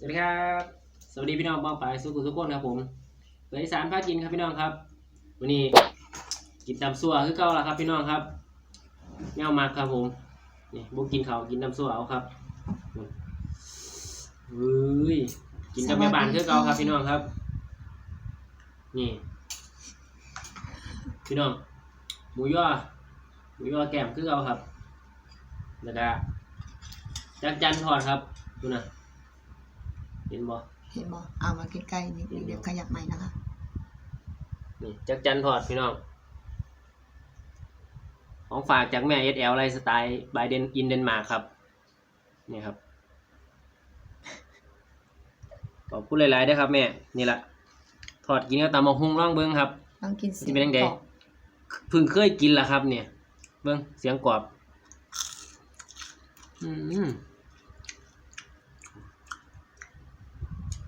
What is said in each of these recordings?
สวัสดีครับ สวัสดีพี่น้องบ้องไปสุขุสุขคนครับผมเปิดอีสานพากินครับพี่น้องครับ วันนี้กินตำซั่วคือเก่าแล้วครับ พี่น้องครับแนวมากครับผมนี่บุกกินเขากินตำซั่วเอาครับเฮ้ยกินกับแม่บ้านคือเก่าครับ พี่น้องครับ นี่ พี่น้องหมูย่อหมูย่อแก้มคือเก่าครับแล้วก็จักจันทอดครับดูนะ เห็นบ่เห็นบอกเอามาใกล้ๆนิดนึงเดี๋ยวขยับใหม่นะคะ นี่จักจันทอดพี่น้อง ของฝากจากแม่เอสเอลไลฟ์สไตล์บายเดนอินเดนมาร์กครับ นี่ครับ ขอบคุณหลายๆด้วยครับแม่ นี่แหละทอดกินกับตำมะฮุงร่องเบิ้งครับต้องกินเสียจะงเป็นยังไงกรอบเพิ่งเคยกินละครับ เนี่ย เบิ้งเสียงกรอบ อืม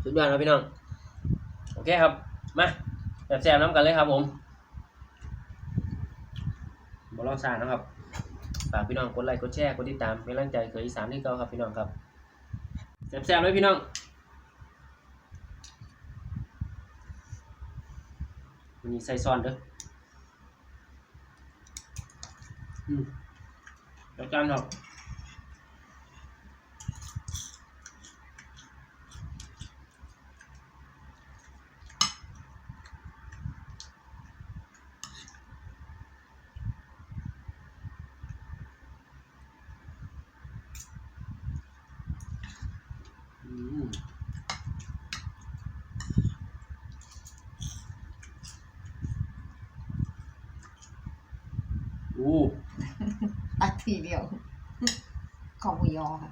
สุดยอดครับพี่น้อง โอเคครับ มาแซ่บๆน้ำกันเลยครับผมบอลองซานะครับฝากพี่น้องกดไลค์กดแชร์กดติดตามเป็นกำลังใจเคยอีสานที่เก่าครับพี่น้องครับแซ่บๆเลยพี่น้องวันนี้ใส่ซอนเด้ออืมจัดจานครับ อืมอู้ตัดทีเดียว ของหมูยอค่ะ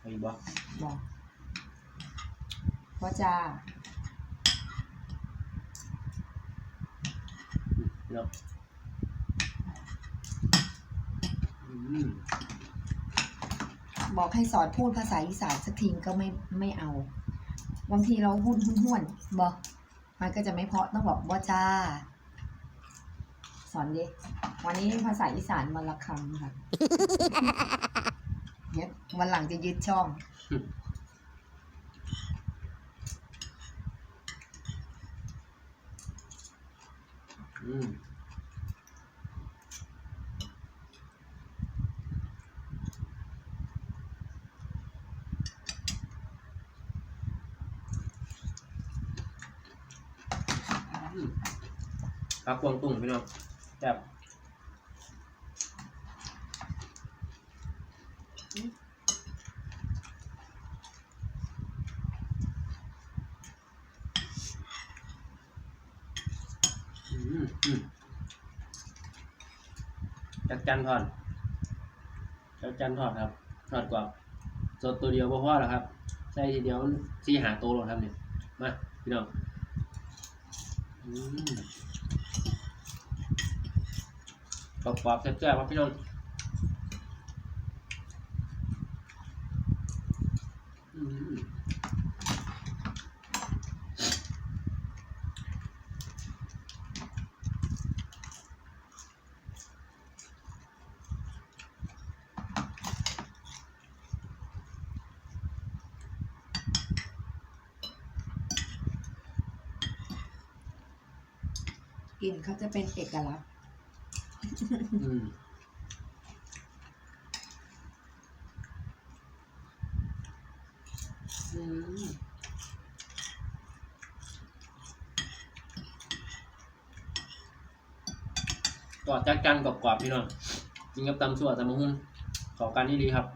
ไอ้บ่บอกว่าจะเนาะอืม บอกให้สอนพูดภาษาอีสานสักทีก็ไม่ไม่เอาบางทีเราพูดห้วนบอกมันก็จะไม่เพาะต้องบอกว่าจ้า สอนดิวันนี้ภาษาอีสานวันละคำค่ะเนี่ยวันหลังจะยึดช่องอืม ผักกวางตุ้งพี่น้องแบบอือืมจักจันทอดจักจันทอดครับทอดกรอบสดตัวเดียวพอพอแล้วครับใส่ทีเดียวสี่หาโตัวลงครับเนี่ยมาพี่น้องอืม กรอบๆแซ่บๆครับพี่น้องกลิ่นเขาจะเป็นเอกลักษณ์ อืมกอดจักจันกรอบๆพี่น้องกินกับตำสั่วตำมะฮุ่งขอการนี่ดีครับ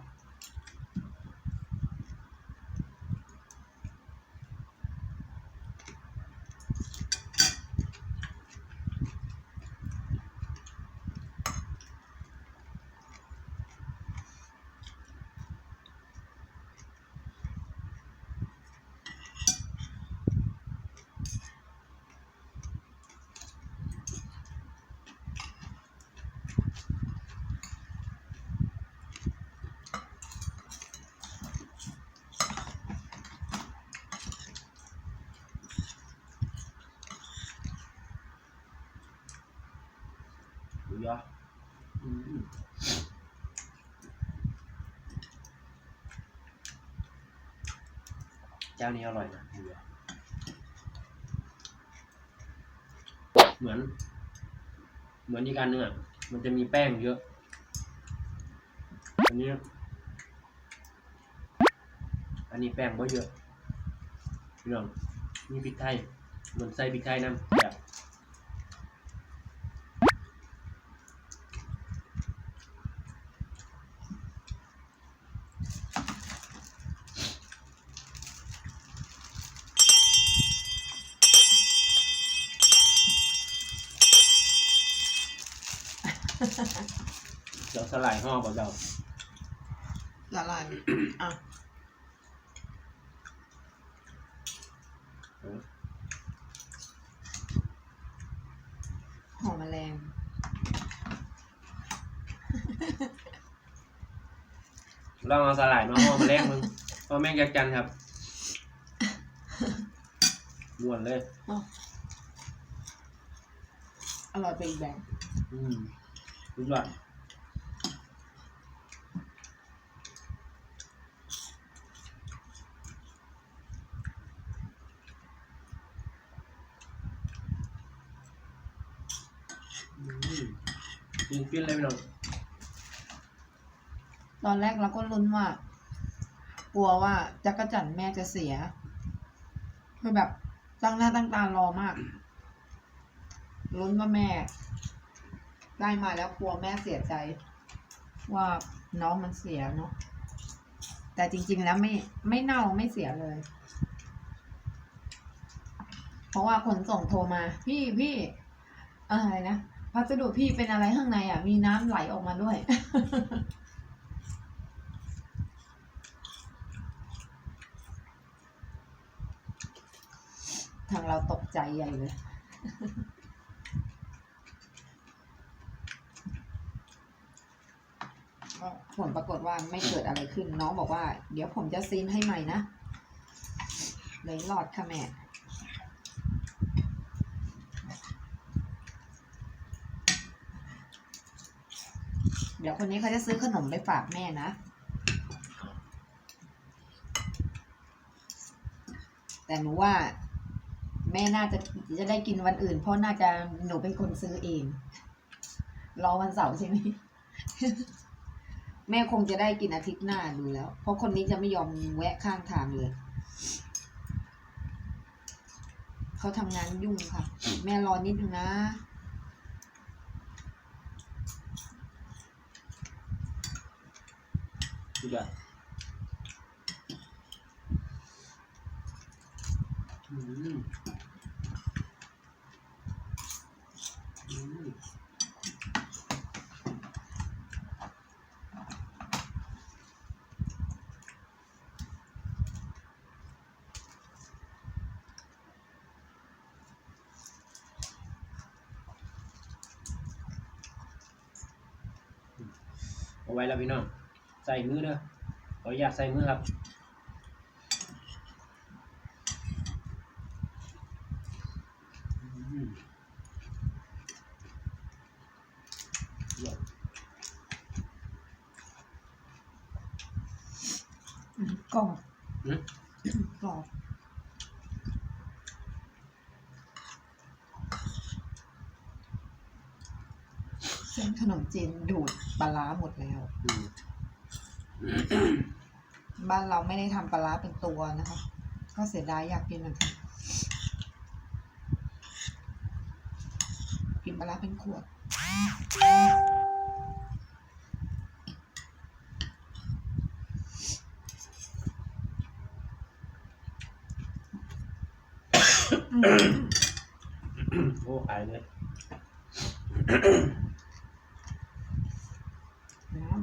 ดูยออืม เจ้านี้อร่อยนะเหมือน เหมือนอีกอันนึงอะมันจะมีแป้งเยอะ อันนี้ อันนี้แป้งก็เยอะเรื่องมีพริกไทยเหมือนใส่พริกไทยน้ำแบบ เดี๋ยวสลายห่อเบาเดาละลายอะหอมแมลง ลองเอาสลายมาห่อมาแลกมึงพ่อแม่งจักจันครับม้วนเลยอร่อยไปอีกแบบ อืมสุด ยอดอืมกินฟินเลยพี่น้องตอนแรกเราก็ลุ้นว่า กลัวว่าจักรจันแม่จะเสีย คือแบบตั้งหน้าตั้งตารอมากลุ้นว่าแม่ ได้มาแล้วกลัวแม่เสียใจ ว่าน้องมันเสียเนาะแต่จริง ๆ แล้วไม่ไม่เน่าไม่เสียเลย เพราะว่าขนส่งโทรมา พี่พี่อะไรนะ พัสดุพี่เป็นอะไรข้างในอะ มีน้ำไหลออกมาด้วย ทางเราตกใจใหญ่เลยผลปรากฏว่าไม่เกิดอะไรขึ้น น้องบอกว่า เดี๋ยวผมจะซีนให้ใหม่นะ เลยรอดค่ะแม่ เดี๋ยวคนนี้เขาจะซื้อขนมไปฝากแม่นะ แต่หนูว่า แม่น่าจะจะได้กินวันอื่น เพราะน่าจะหนูเป็นคนซื้อเอง รอวันเสาร์ใช่ไหมแม่คงจะได้กินอาทิตย์หน้าดูแล้ว เพราะคนนี้จะไม่ยอมแวะข้างทางเลยเขาทำงานยุ่งค่ะ แม่รอนิดนึงนะ สุดยอดอืมอื มเอาไว้แล้วพี่น้องใส่มือเด้อขออนุญาตใส่มือครับอืมยอดกรอบอืมกรอบเส้นขนมจีนดูดปลาร้าหมดแล้ว อืม บ้านเราไม่ได้ทำปลาเป็นตัวนะคะ ก็เสียดายอยากกินเหมือนกันกินปลาเป็นขวดโอ้ขายเลย น้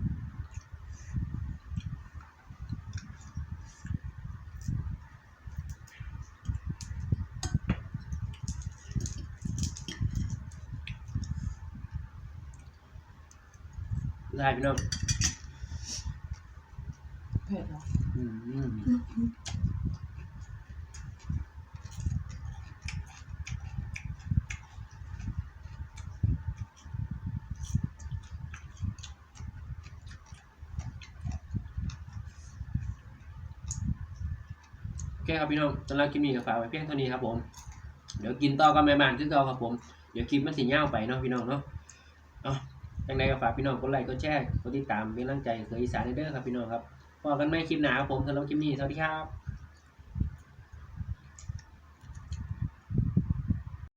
ได้พี่น้องำเผ็ดเหรออืมโอเคครับพี่น้องสำหรับคลิปนี้ก็ฝากไว้เพียงเท่านี้ครับผม เดี๋ยวกินต่อกันแม่บ้านคือเก่าครับผม เดี๋ยวคลิปมันสิยาวไปเนาะพี่น้องเนาะเอา จังใดก็ฝากพี่น้องกดไลค์กดแชร์กดติดตามเป็นกำลังใจเคยอีสานเด้อครับพี่น้องครับพอกันไม่คลิปหนาครับผมสำหรับคลิปนี้สวัสดีครับ